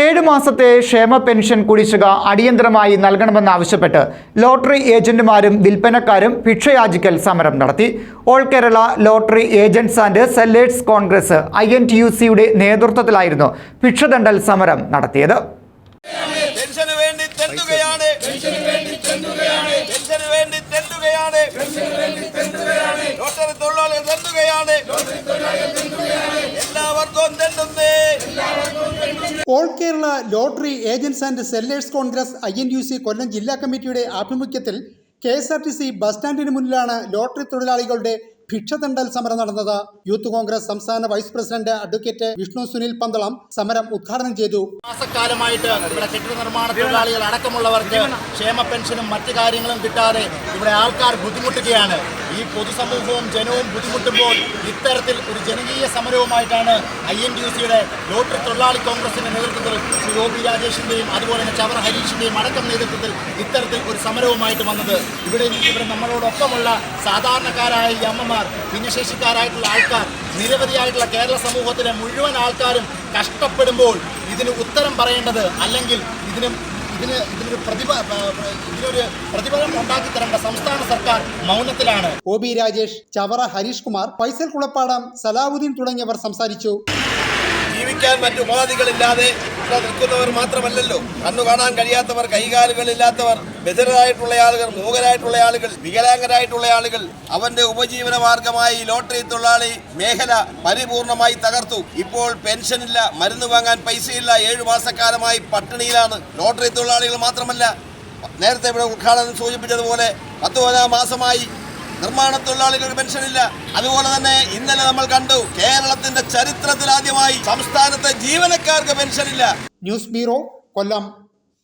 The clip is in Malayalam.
ഏഴ് മാസത്തെ ക്ഷേമ പെൻഷൻ കുടിശ്ശിക അടിയന്തരമായി നൽകണമെന്നാവശ്യപ്പെട്ട് ലോട്ടറി ഏജന്റുമാരും വിൽപ്പനക്കാരും ഭിക്ഷയാചിക്കൽ സമരം നടത്തി. All Kerala lottery agents and sellers Congress I N T U സിയുടെ നേതൃത്വത്തിലായിരുന്നു ഭിക്ഷതണ്ടൽ സമരം നടത്തിയത്. തൊഴിലാളികൾ all Kerala lottery agents and sellers Congress I N U C Kollam ജില്ലാ കമ്മിറ്റിയുടെ ആഭിമുഖ്യത്തിൽ K S R T C bus സ്റ്റാൻഡിന് മുന്നിലാണ് ലോട്ടറി തൊഴിലാളികളുടെ ഭിക്ഷതണ്ടൽ സമരം നടന്നത് യൂത്ത് കോൺഗ്രസ് സംസ്ഥാന vice president advocate Vishnu Sunil Pandalam സമരം ഉദ്ഘാടനം ചെയ്തു. മാസക്കാലമായിട്ട് ഇവിടെ കെട്ടിട നിർമ്മാണ തൊഴിലാളികൾ അടക്കമുള്ളവർക്ക് ക്ഷേമ പെൻഷനും മറ്റു കാര്യങ്ങളും കിട്ടാതെ ഇവിടെ ആൾക്കാർ ബുദ്ധിമുട്ടുകയാണ്. ഈ പൊതുസമൂഹവും ജനവും ബുദ്ധിമുട്ടുമ്പോൾ ഇത്തരത്തിൽ ഒരു ജനകീയ സമരവുമായിട്ടാണ് ഐ എൻ ടി യു സിയുടെ ലോട്ടറി തൊഴിലാളി കോൺഗ്രസിന്റെ നേതൃത്വത്തിൽ ഒ പി രാജേഷിന്റെയും അതുപോലെ തന്നെ ചവറ ഹരീഷിന്റെയും അടക്കം നേതൃത്വത്തിൽ ഇത്തരത്തിൽ ഒരു സമരവുമായിട്ട് വന്നത്. ഇവിടെ ഇവിടെ നമ്മളോടൊപ്പമുള്ള സാധാരണക്കാരായ ഈ അമ്മമാർ ഭിന്നശേഷിക്കാരായിട്ടുള്ള ആൾക്കാർ നിരവധിയായിട്ടുള്ള കേരള സമൂഹത്തിലെ മുഴുവൻ ആൾക്കാരും കഷ്ടപ്പെടുമ്പോൾ ഇതിന് ഉത്തരം പറയേണ്ടത് അല്ലെങ്കിൽ ഇതിന് ഇതിന് ഇതിനൊരു പ്രതിഭ ഇതിനൊരു പ്രതിഫലം ഉണ്ടാക്കി തരേണ്ട സംസ്ഥാന സർക്കാർ മൗനത്തിലാണ്. ഒ ബി രാജേഷ് ചവറ ഹരീഷ് കുമാർ ഫൈസൽ കുളപ്പാടം സലാവുദ്ദീൻ തുടങ്ങിയവർ സംസാരിച്ചു. ജീവിക്കാൻ മറ്റു ഉപാധികളില്ലാതെ ഇവിടെ നിൽക്കുന്നവർ മാത്രമല്ലല്ലോ. കണ്ണു കാണാൻ കഴിയാത്തവർ കൈകാലുകളില്ലാത്തവർ ബധിരരായിട്ടുള്ള ആളുകൾ മൂകരായിട്ടുള്ള ആളുകൾ വികലാംഗരായിട്ടുള്ള ആളുകൾ അവന്റെ ഉപജീവന മാർഗമായി ലോട്ടറി തൊഴിലാളി മേഖല പരിപൂർണമായി തകർത്തു. ഇപ്പോൾ പെൻഷനില്ല മരുന്ന് വാങ്ങാൻ പൈസയില്ല ഏഴു മാസക്കാലമായി പട്ടിണിയിലാണ്. ലോട്ടറി തൊഴിലാളികൾ മാത്രമല്ല നേരത്തെ ഇവിടെ ഉദ്ഘാടനം സൂചിപ്പിച്ചതുപോലെ പത്ത് മാസമായി നിർമ്മാണ തൊഴിലാളികൾക്ക് പെൻഷനില്ല. അതുപോലെ തന്നെ ഇന്നലെ നമ്മൾ കണ്ടു കേരളത്തിന്റെ ചരിത്രത്തിൽ ആദ്യമായി സംസ്ഥാനത്തെ ജീവനക്കാർക്ക് പെൻഷനില്ല. News bureau Kollam.